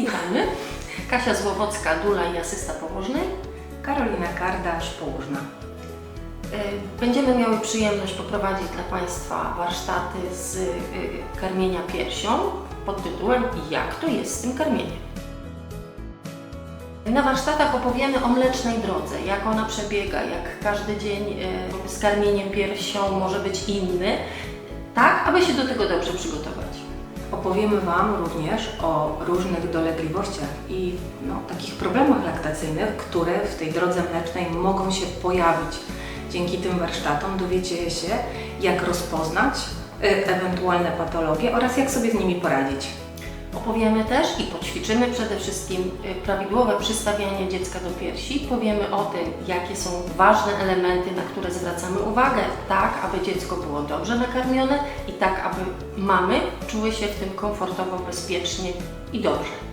Witamy. Kasia Złowocka, Dula i asysta położnej. Karolina Kardasz, położna. Y, Będziemy miały przyjemność poprowadzić dla Państwa warsztaty z y, karmienia piersią pod tytułem Jak to jest z tym karmieniem. Na warsztatach opowiemy o mlecznej drodze, jak ona przebiega, jak każdy dzień y, z karmieniem piersią może być inny, tak aby się do tego dobrze przygotować. Opowiemy Wam również o różnych dolegliwościach i no, takich problemach laktacyjnych, które w tej drodze mlecznej mogą się pojawić. Dzięki tym warsztatom dowiecie się, jak rozpoznać y, ewentualne patologie oraz jak sobie z nimi poradzić. Opowiemy też i poćwiczymy przede wszystkim y, prawidłowe przystawianie dziecka do piersi. Powiemy o tym, jakie są ważne elementy, na które zwracamy uwagę, tak aby dziecko było dobrze nakarmione i tak aby mamy czuły się w tym komfortowo, bezpiecznie i dobrze.